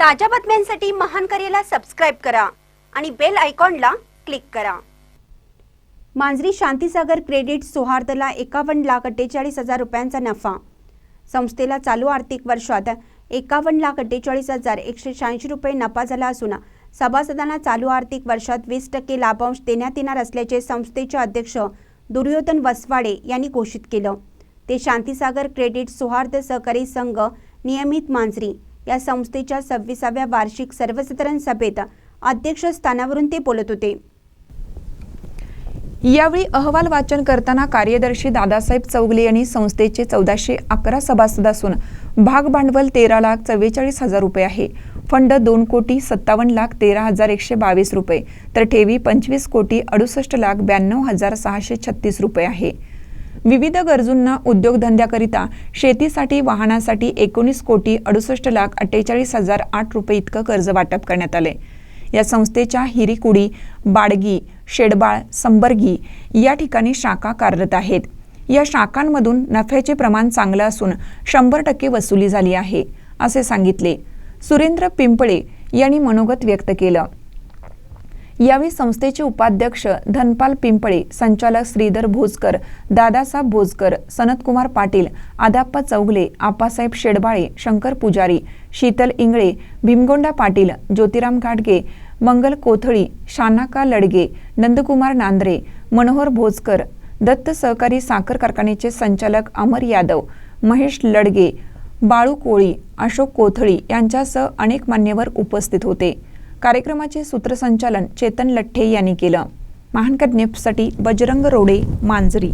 ताज्या बातम्यांसाठी महान करेला सबस्क्राईब करा आणि बेल आयकॉनला क्लिक करा. मांजरी शांतीसागर क्रेडिट सोहार्दला एकावन्न लाख अठ्ठेचाळीस हजार रुपयांचा नफा. संस्थेला चालू आर्थिक वर्षात एकावन्न लाख अठ्ठेचाळीस हजार एकशे शहाऐंशी रुपये नफा झाला असून सभासदांना चालू आर्थिक वर्षात वीस टक्के लाभांश देण्यात येणार असल्याचे संस्थेचे अध्यक्ष दुर्योधन वसवाडे यांनी घोषित केलं. ते शांतीसागर क्रेडिट सोहार्द सहकारी संघ नियमित मांजरी या संस्थेच्या सव्वीसाव्या वार्षिक सर्वसाधारण सभेत अध्यक्षस्थानावरून ते बोलत होते. यावेळी अहवाल वाचन करताना कार्यदर्शी दादासाहेब चौगले यांनी संस्थेचे चौदाशे अकरा सभासद असून भाग भांडवल तेरा लाख चव्वेचाळीस हजार रुपये आहे. फंड दोन कोटी सत्तावन्न लाख तेरा हजार एकशे बावीस रुपये तर ठेवी पंचवीस कोटी अडुसष्ट लाख ब्याण्णव हजार सहाशे छत्तीस रुपये आहे. विविध गरजूंना उद्योगधंद्याकरिता शेतीसाठी वाहनासाठी एकोणीस कोटी अडुसष्ट लाख अठ्ठेचाळीस हजार आठ रुपये इतकं कर्ज वाटप करण्यात आले या संस्थेच्या हिरीकुडी बाडगी शेडबाळ संबर्गी या ठिकाणी शाखा कार्यरत आहेत. या शाखांमधून नफ्याचे प्रमाण चांगलं असून शंभर टक्के वसुली झाली आहे असे सांगितले. सुरेंद्र पिंपळे यांनी मनोगत व्यक्त केलं. यावेळी संस्थेचे उपाध्यक्ष धनपाल पिंपळे संचालक श्रीधर भोजकर दादासाहेब भोजकर सनतकुमार पाटील आदाप्पा चौगले आप्पासाहेब शेडबाळे शंकर पुजारी शीतल इंगळे भीमगोंडा पाटील ज्योतिराम घाटगे मंगल कोथळी शानाका लडगे नंदकुमार नांद्रे मनोहर भोजकर दत्त सहकारी साखर कारखान्याचे संचालक अमर यादव महेश लडगे बाळू कोळी अशोक कोथळी यांच्यासह अनेक मान्यवर उपस्थित होते. कार्यक्रमाचे सूत्रसंचालन चेतन लठ्ठे यांनी केलं. महानकर बजरंग रोडे मांजरी.